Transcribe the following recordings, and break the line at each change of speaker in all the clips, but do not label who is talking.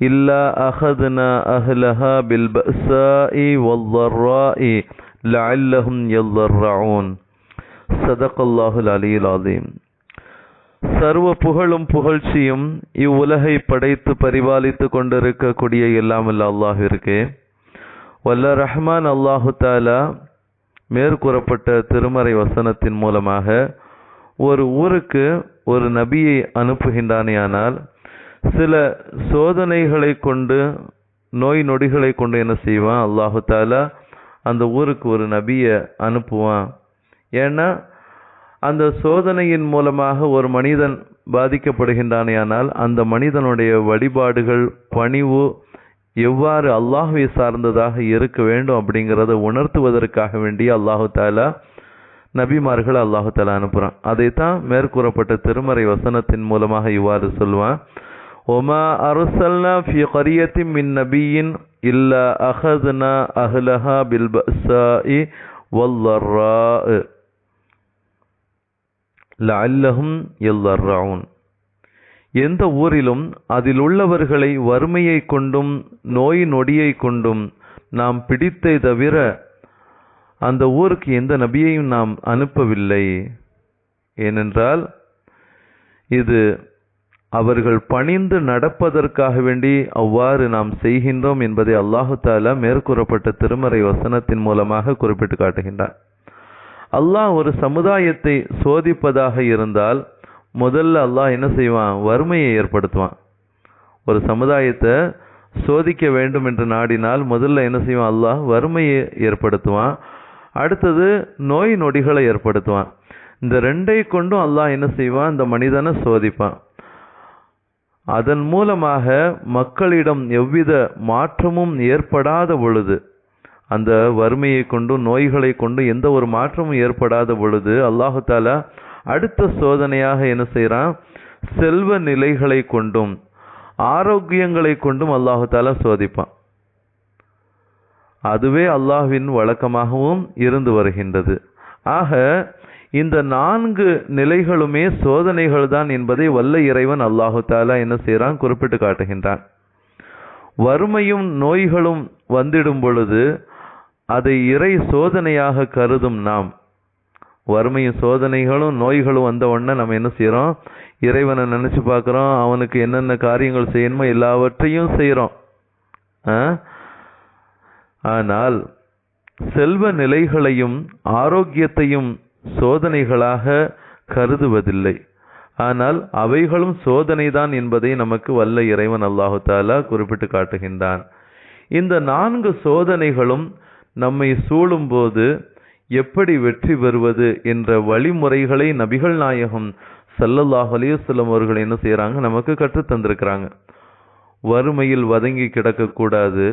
إلا أخذنا أهلها بالبأساء والضراء لعلهم يضرعون صدق الله العلي العظيم சர்வ புகழும் புகழ்ச்சியும் இவ்வுலகை படைத்து பரிபாலித்து கொண்டிருக்கக்கூடிய எல்லாமல்ல அல்லாஹிற்கு வல்ல ரஹ்மான் அல்லாஹு தாலா மேற்கூறப்பட்ட திருமறை வசனத்தின் மூலமாக ஒரு ஊருக்கு ஒரு நபியை அனுப்புகின்றானேயானால் சில சோதனைகளை கொண்டு நோய் நொடிகளை கொண்டு என்ன செய்வான்? அல்லாஹு தாலா அந்த ஊருக்கு ஒரு நபியை அனுப்புவான். ஏன்னா அந்த சோதனையின் மூலமாக ஒரு மனிதன் பாதிக்கப்படுகின்றானேயானால் அந்த மனிதனுடைய வழிபாடுகள் பணிவு எவ்வாறு அல்லாஹுவை சார்ந்ததாக இருக்க வேண்டும் அப்படிங்கிறத உணர்த்துவதற்காக வேண்டி அல்லாஹு தாலா நபிமார்கள் அல்லாஹு தாலா அனுப்புகிறான் அதைத்தான் மேற்கூறப்பட்ட திருமறை வசனத்தின் மூலமாக இவ்வாறு சொல்வான். ஒமா அருசல்னா ஃபி கரியத்தி மின் நபியின் இல்லா அஹதுனா அஹ்லஹா பில் பஸாஇ வல்லர்ரா லஅல்லஹும் யல்லர்ரவுன் எந்த ஊரிலும் அதில் உள்ளவர்களை வறுமையை கொண்டும் நோய் நொடியை கொண்டும் நாம் பிடித்தை தவிர அந்த ஊருக்கு எந்த நபியையும் நாம் அனுப்பவில்லை. ஏனென்றால் இது அவர்கள் பணிந்து நடப்பதற்காக வேண்டி அவ்வாறு நாம் செய்கின்றோம் என்பதை அல்லாஹு தாலா மேற்கூறப்பட்ட திருமறை வசனத்தின் மூலமாக குறிப்பிட்டு காட்டுகின்றார் அல்லாஹ் ஒரு சமுதாயத்தை சோதிப்பதாக இருந்தால் முதல்ல அல்லாஹ் என்ன செய்வான்? வறுமையை ஏற்படுத்துவான். ஒரு சமுதாயத்தை சோதிக்க வேண்டும் என்று நாடினால் முதல்ல என்ன செய்வான்? அல்லாஹ் வறுமையை ஏற்படுத்துவான். அடுத்தது நோய் நொடிகளை ஏற்படுத்துவான். இந்த ரெண்டை கொண்டும் அல்லாஹ் என்ன செய்வான்? இந்த மனிதனை சோதிப்பான். அதன் மூலமாக மக்களிடம் எவ்வித மாற்றமும் ஏற்படாத பொழுது அந்த வறுமையை கொண்டு நோய்களை கொண்டு எந்த ஒரு மாற்றமும் ஏற்படாத பொழுது அல்லாஹு தாலா அடுத்த சோதனையாக என்ன செய்கிறான் செல்வ நிலைகளை கொண்டும் ஆரோக்கியங்களை கொண்டும் அல்லாஹு தாலா சோதிப்பான். அதுவே அல்லாஹ்வின் வழக்கமாகவும் இருந்து வருகின்றது. ஆக இந்த நான்கு நிலைகளுமே சோதனைகள் தான் என்பதை வல்ல இறைவன் அல்லாஹு தாலா என்ன செய்கிறான் குறிப்பிட்டு காட்டுகின்றான். வறுமையும் நோய்களும் வந்திடும் பொழுது அதை இறை சோதனையாக கருதும் நாம். வறுமையும் சோதனைகளும் நோய்களும் வந்த உடனே நம்ம என்ன செய்கிறோம் இறைவனை நினச்சி பார்க்குறோம் அவனுக்கு என்னென்ன காரியங்கள் செய்யணுமோ எல்லாவற்றையும் செய்கிறோம் ஆனால் செல்வ நிலைகளையும் ஆரோக்கியத்தையும் சோதனைகளாக கருதுவதில்லை. ஆனால் அவைகளும் சோதனைதான் என்பதை நமக்கு வல்ல இறைவன் அல்லாஹு தாலா குறிப்பிட்டு காட்டுகின்றான். இந்த நான்கு சோதனைகளும் நம்மை சூழும்போது எப்படி வெற்றி பெறுவது என்ற வழிமுறைகளை நபிகள் நாயகம் சல்லல்லாஹ் அலிவசல்லம் அவர்கள் என்ன செய்கிறாங்க நமக்கு கற்றுத்தந்திருக்கிறாங்க வறுமையில் வதங்கி கிடக்கக்கூடாது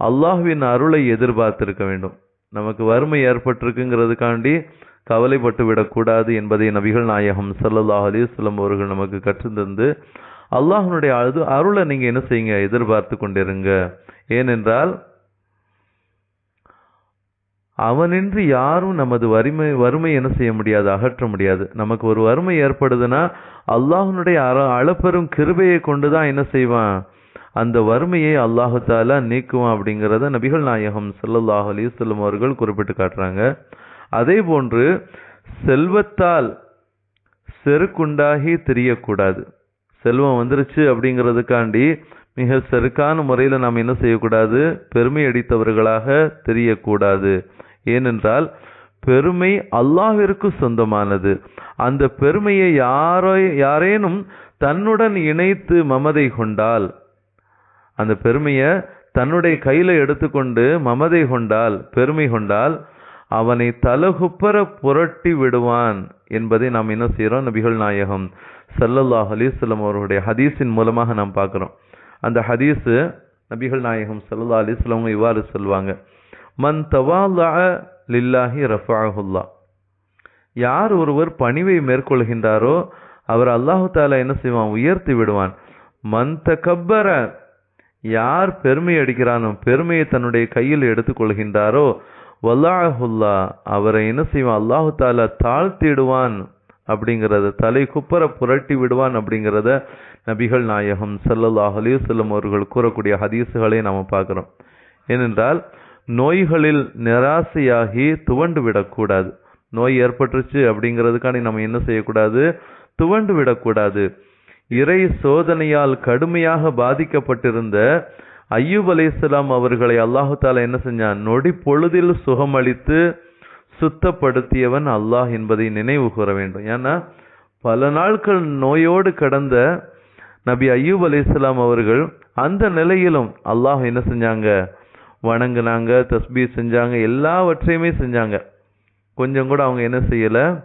அல்லாஹுவின் அருளை எதிர்பார்த்திருக்க வேண்டும். நமக்கு வறுமை ஏற்பட்டிருக்குங்கிறதுக்காண்டி கவலைப்பட்டு விடக்கூடாது என்பதை நபிகள் நாயகம் சல்லல்லாஹ் அலிஸ்லம் அவர்கள் நமக்கு கற்றுத்தந்து அல்லாஹனுடைய அது அருளை நீங்கள் என்ன செய்யுங்க? எதிர்பார்த்து கொண்டிருங்க. ஏனென்றால் அவனின்றி யாரும் நமது வறுமை வறுமை என்ன செய்ய முடியாது? அகற்ற முடியாது. நமக்கு ஒரு வறுமை ஏற்படுதுன்னா அல்லாஹனுடைய அற அளப்பெரும் கிருபையை கொண்டு தான் என்ன செய்வான்? அந்த வறுமையை அல்லாஹு நீக்குவான் அப்படிங்கிறத நபிகள் நாயகம் சல்லாஹ் அலிஸ்லம் அவர்கள் குறிப்பிட்டு காட்டுறாங்க. அதே போன்று செல்வத்தால் செருக்குண்டாகி தெரியக்கூடாது. செல்வம் வந்துருச்சு அப்படிங்கிறதுக்காண்டி மிக செருக்கான முறையில் நாம் என்ன செய்யக்கூடாது? பெருமை அடித்தவர்களாக தெரியக்கூடாது. ஏனென்றால் பெருமை அல்லாவிற்கு சொந்தமானது. அந்த பெருமையை யாரோ யாரேனும் தன்னுடன் இணைத்து மமதை கொண்டால் அந்த பெருமையை தன்னுடைய கையில் எடுத்துக்கொண்டு மமதை கொண்டால் பெருமை கொண்டால் அவனை தலகுப்பர புரட்டி விடுவான் என்பதை நாம் என்ன செய்கிறோம் நபிகள் நாயகம் சல்லல்லாஹ் அலிஸ்லம் அவர்களுடைய ஹதீஸின் மூலமாக நாம் பார்க்குறோம். அந்த ஹதீஸு நபிகள் நாயகம் ஸல்லல்லாஹு அலிஸ்லம் இவ்வாறு சொல்வாங்க. மன் தவாலா லில்லாஹி ரஃபாஹுல்லா யார் ஒருவர் பணிவை மேற்கொள்கின்றாரோ அவர் அல்லாஹு தாலா என்ன செய்வான்? உயர்த்தி விடுவான். மன் தகப்பர. யார் பெருமை அடிக்கிறானோ பெருமையை தன்னுடைய கையில் எடுத்துக்கொள்கின்றாரோ வல்லாஹுல்லா அவரை என்ன செய்வான்? அல்லாஹு தாலா தாழ்த்திடுவான் அப்படிங்கிறத தலை குப்பரை புரட்டி விடுவான் அப்படிங்கிறத நபிகள் நாயகம் சல்லல்லாஹ் அலைஹி அவர்கள் கூறக்கூடிய ஹதீஸுகளை நாம் பார்க்குறோம். ஏனென்றால் நோய்களில் நிராசையாகி துவண்டு விடக்கூடாது. நோய் ஏற்பட்டுருச்சு அப்படிங்கிறதுக்காண்டி நம்ம என்ன செய்யக்கூடாது? துவண்டு விடக்கூடாது. இறை சோதனையால் கடுமையாக பாதிக்கப்பட்டிருந்த ஐயூப் அலைஹிஸ்ஸலாம் அவர்களை அல்லாஹு தாலா என்ன செஞ்சான்? நொடி பொழுதில் சுகமளித்து சுத்தப்படுத்தியவன் அல்லாஹ் என்பதை நினைவு கூற வேண்டும். ஏன்னா பல நாட்கள் நோயோடு கடந்த நபி ஐயூப் அலைஹிஸ்ஸலாம் அவர்கள் அந்த நிலையிலும் அல்லாஹ் என்ன செஞ்சாங்க? வணங்கினாங்க தஸ்பீ செஞ்சாங்க எல்லாவற்றையுமே செஞ்சாங்க. கொஞ்சம் கூட அவங்க என்ன செய்யலை?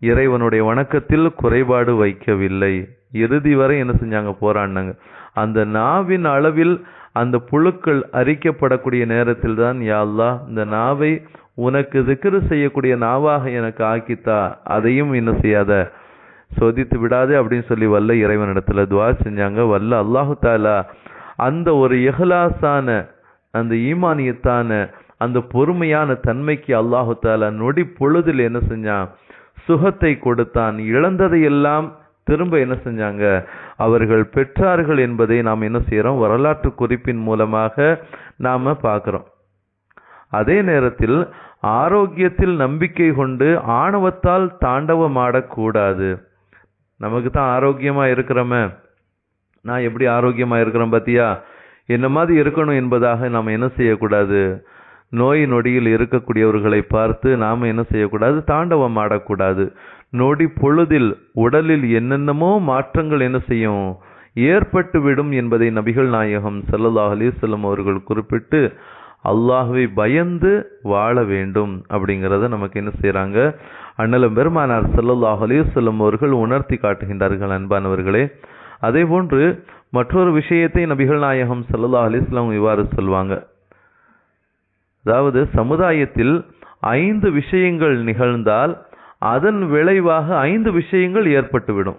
இறைவனுடைய வணக்கத்தில் குறைபாடு வைக்கவில்லை. இறுதி வரை என்ன செஞ்சாங்க? போராடினாங்க. அந்த நாவின் அளவில் அந்த புழுக்கள் அரிக்கப்படக்கூடிய நேரத்தில் தான் யாழ்லா இந்த நாவை உனக்கு திக்ரு செய்யக்கூடிய நாவாக எனக்கு ஆக்கித்தா அதையும் என்ன செய்யாத? சோதித்து விடாதே அப்படின்னு சொல்லி வல்ல இறைவனிடத்துல துவா செஞ்சாங்க. வல்ல அல்லாஹு தாலா அந்த ஒரு இஹ்லாஸான அந்த ஈமானியத்தான அந்த பொறுமையான தன்மைக்கு அல்லாஹு தாலா நொடி பொழுதில் என்ன செஞ்சான்? சுகத்தை கொடுத்தான். இழந்ததை எல்லாம் திரும்ப என்ன செஞ்சாங்க? அவர்கள் பெற்றார்கள் என்பதை நாம் என்ன செய்கிறோம் வரலாற்று குறிப்பின் மூலமாக நாம் பார்க்குறோம். அதே நேரத்தில் ஆரோக்கியத்தில் நம்பிக்கை கொண்டு ஆணவத்தால் தாண்டவமாடக்கூடாது நமக்கு தான் ஆரோக்கியமாக இருக்கிறோமே. நான் எப்படி ஆரோக்கியமாக இருக்கிறேன் பாத்தியா? என்ன மாதிரி இருக்கணும் என்பதாக நாம் என்ன செய்யக்கூடாது? நோய் நொடியில் இருக்கக்கூடியவர்களை பார்த்து நாம் என்ன செய்யக்கூடாது? தாண்டவம் ஆடக்கூடாது நொடி பொழுதில் உடலில் என்னென்னமோ மாற்றங்கள் என்ன செய்யும்? ஏற்பட்டுவிடும் என்பதை நபிகள் நாயகம் ஸல்லல்லாஹு அலிசல்லம் அவர்கள் குறிப்பிட்டு அல்லாஹுவை பயந்து வாழ வேண்டும் அப்படிங்கிறத நமக்கு என்ன செய்கிறாங்க அண்ணலம் பெருமானார் ஸல்லல்லாஹு அலிசல்லம் அவர்கள் உணர்த்தி காட்டுகின்றார்கள் அன்பானவர்களே. அதே போன்று மற்றொரு விஷயத்தை நபிகள் நாயகம் ஸல்லல்லாஹு அலிஸ்லாம் இவ்வாறு சொல்வாங்க. அதாவது சமுதாயத்தில் ஐந்து விஷயங்கள் நிகழ்ந்தால் அதன் விளைவாக ஐந்து விஷயங்கள் ஏற்பட்டுவிடும்.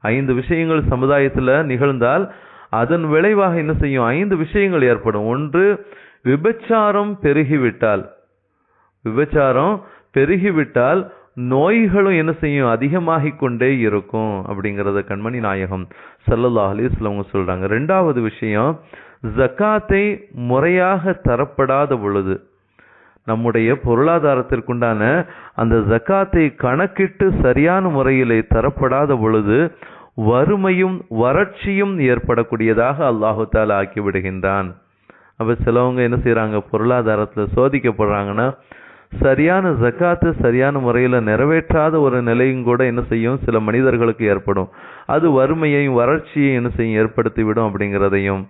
ஐந்து விஷயங்கள் சமுதாயத்தில் நிகழ்ந்தால் அதன் விளைவாக என்ன செய்யும்? ஐந்து விஷயங்கள் ஏற்படும். ஒன்று விபச்சாரம் பெருகிவிட்டால். விபச்சாரம் பெருகிவிட்டால் நோய்களும் என்ன செய்யும்? அதிகமாகிக் கொண்டே இருக்கும் அப்படிங்கிறத கண்மணி நாயகம் சல்லல்லா அலைஹி சொல்கிறாங்க ரெண்டாவது விஷயம் ஜக்காத்தை முறையாக தரப்படாத பொழுது. நம்முடைய பொருளாதாரத்திற்குண்டான அந்த ஜக்காத்தை கணக்கிட்டு சரியான முறையிலே தரப்படாத பொழுது வறுமையும் வறட்சியும் ஏற்படக்கூடியதாக அல்லாஹு தாலா ஆக்கி விடுகின்றான். அப்போ சிலவங்க என்ன செய்கிறாங்க பொருளாதாரத்தில் சோதிக்கப்படுறாங்கன்னா சரியான ஜக்காத்து சரியான முறையில் நிறைவேற்றாத ஒரு நிலையும் கூட என்ன செய்யும்? சில மனிதர்களுக்கு ஏற்படும். அது வறுமையையும் வறட்சியையும் என்ன செய்யும்? ஏற்படுத்திவிடும் அப்படிங்கிறதையும்.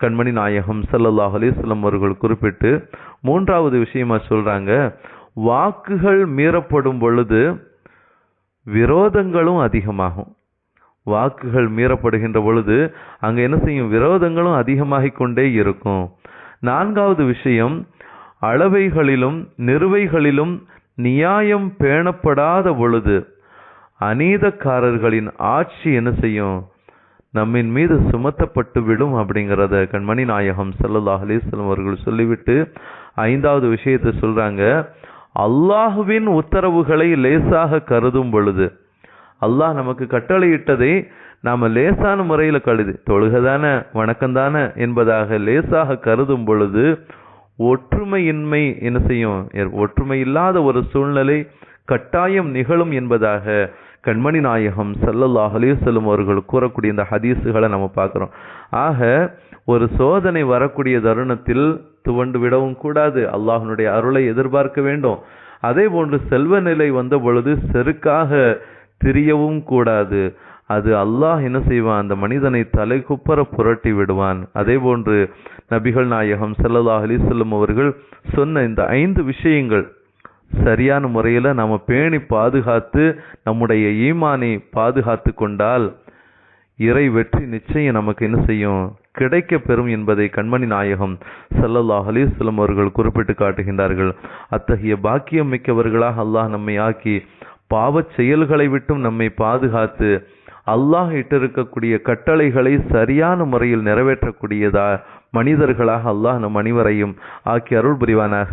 கண்மணி நாயகம் சல்லல்லாஹ் அலிஸ்லம் அவர்கள் குறிப்பிட்டு மூன்றாவது விஷயமா சொல்கிறாங்க வாக்குகள் மீறப்படும் பொழுது விரோதங்களும் அதிகமாகும். வாக்குகள் மீறப்படுகின்ற பொழுது அங்கே என்ன செய்யும்? விரோதங்களும் அதிகமாகிக் கொண்டே இருக்கும். நான்காவது விஷயம் அளவைகளிலும் நிறுவைகளிலும் நியாயம் பேணப்படாத பொழுது அநீதக்காரர்களின் ஆட்சி என்ன செய்யும்? நம்மின் மீது சுமத்தப்பட்டு விடும் அப்படிங்கிறத கண்மணி நாயகம் ஸல்லல்லாஹு அலிஸ்லம் அவர்கள் சொல்லிவிட்டு ஐந்தாவது விஷயத்தை சொல்கிறாங்க அல்லாஹுவின் உத்தரவுகளை லேசாக கருதும் பொழுது அல்லாஹ் நமக்கு கட்டளையிட்டதை நாம் லேசான முறையில் கழுது. தொழுகதான வணக்கம்தான என்பதாக லேசாக கருதும் பொழுது ஒற்றுமையின்மை என்ன செய்யும்? ஒற்றுமை இல்லாத ஒரு சூழ்நிலை கட்டாயம் நிகழும் என்பதாக கண்மணி நாயகம் சல்லல்லாஹ் அலிசல்லும் அவர்கள் கூறக்கூடிய இந்த ஹதீஸுகளை நம்ம பார்க்குறோம். ஆக ஒரு சோதனை வரக்கூடிய தருணத்தில் துவண்டு விடவும் கூடாது. அல்லாஹனுடைய அருளை எதிர்பார்க்க வேண்டும். அதே போன்று செல்வ நிலை வந்த பொழுது செருக்காக திரியவும் கூடாது. அது அல்லாஹ் என்ன செய்வான்? அந்த மனிதனை தலைகுப்பர புரட்டி விடுவான். அதே போன்று நபிகள் நாயகம் ஸல்லல்லாஹு அலிசல்லம் அவர்கள் சொன்ன இந்த ஐந்து விஷயங்கள் சரியான முறையில் நம்ம பேணி பாதுகாத்து நம்முடைய ஈமானை பாதுகாத்து கொண்டால் இறை வெற்றி நிச்சயம் நமக்கு என்ன செய்யும்? கிடைக்க பெறும் என்பதை கண்மணி நாயகம் சல்லல்லாஹ் அலிஸ்லம் அவர்கள் குறிப்பிட்டு காட்டுகின்றார்கள். அத்தகைய பாக்கியம் மிக்கவர்களாக அல்லாஹ் நம்மை ஆக்கி பாவச் செயல்களை விட்டும் நம்மை பாதுகாத்து அல்லாஹ் இட்டிருக்கக்கூடிய கட்டளைகளை சரியான முறையில் நிறைவேற்றக்கூடியதா மனிதர்களாக அல்லாஹ் நம் அனைவரையும் ஆக்கி அருள் புரிவானாக.